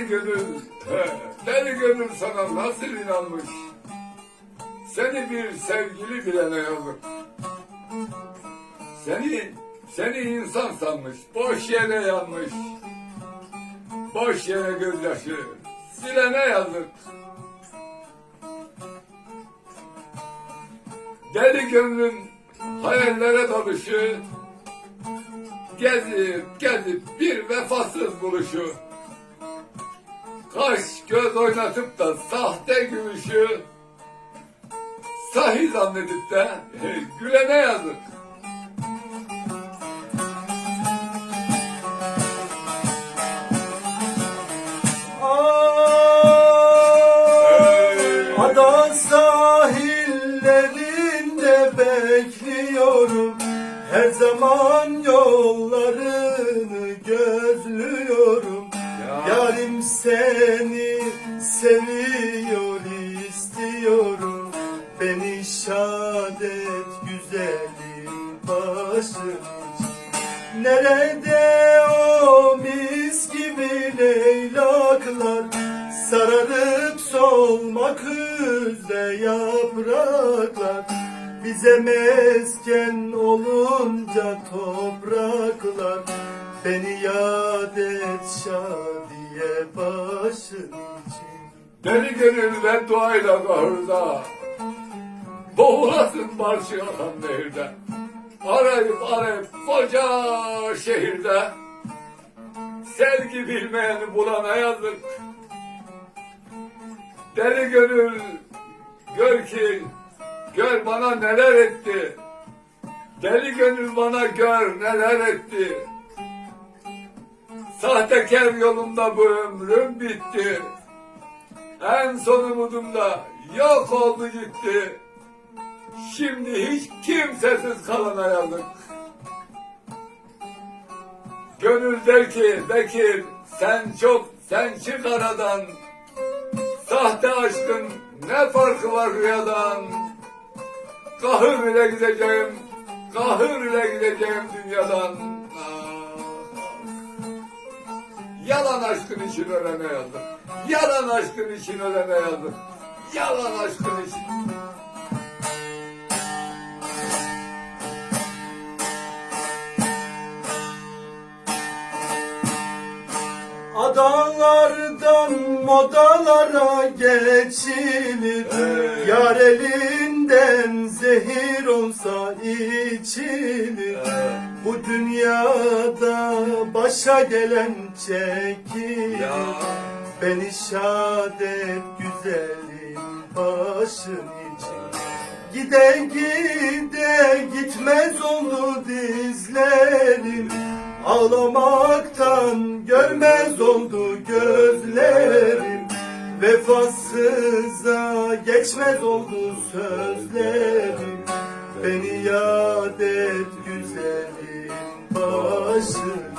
gönül sana nasıl inanmış? Seni bir sevgili bilene yazık. Seni, seni insan sanmış, boş yere yanmış. Boş yere gözyaşı, silene yazık. Deli gönlün hayallere dalışı, gezip gezip bir vefasız buluşu. Kaş göz oynatıp da sahte gülüşü, sahi zannedip de gülene yazık. Ada sahillerinde bekliyorum Her zaman yollarını Nerede o mis gibi leylaklar? Sararıp solmak üzere yapraklar. Bize mesken olunca topraklar. Beni yad et şadiye başın için. Deli gönül ve duayla kahırda, boğulasın barşı akan nehirde. Arayıp arayıp koca şehirde, sevgi bilmeyeni bulana yazık. Deli gönül, gör ki, gör bana neler etti. Deli gönül bana gör neler etti. Sahtekar yolunda bu ömrüm bitti. En son umudum da yok oldu gitti. Şimdi hiç kimsesiz kalana yazık. Gönül der ki Bekir sen çok sen çık aradan. Sahte aşkın ne farkı var rüyadan. Kahır ile gideceğim, kahır ile gideceğim dünyadan. Ah, ah. Yalan aşkın için ölene yazık. Yalan aşkın için ölene yazık. Yalan aşkın için. Adalardan modalara geçilir. Hey. Yar elinden zehir olsa içilir. Bu dünyada başa gelen çekilir. Ya. Beni şad et güzelim başın için. Gide gide gitmez oldu dizlerim Ağlamaktan görmez oldu gözlerim. Vefasıza geçmez oldu sözlerim. Beni yad et güzelim başım